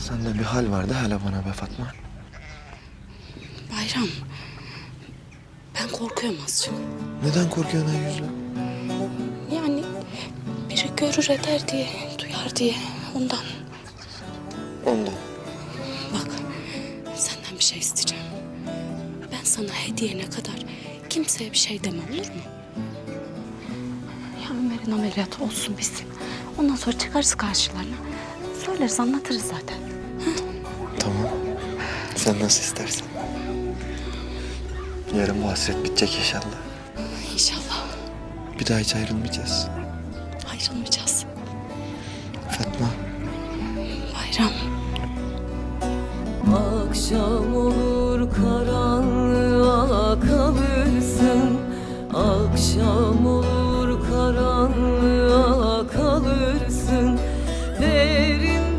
Sende bir hal vardı hala bana be Fatma. Bayram. Ben korkuyorum azıcık. Neden korkuyorsun ay yüzlü? Yani biri görür eder diye, duyar diye ondan. Ondan. Bak senden bir şey isteyeceğim. Ben sana hediyene kadar kimseye bir şey demem olur mu? Ya Ömer'in ameliyatı olsun bitsin. Ondan sonra çıkarız karşılarına. Söyleriz anlatırız zaten. Sen nasıl istersen. Yarın bu hasret bitecek inşallah. İnşallah Bir daha hiç ayrılmayacağız. ayrılmayacağız. Fatma. Bayram. Akşam olur karanlığa kalırsın Akşam olur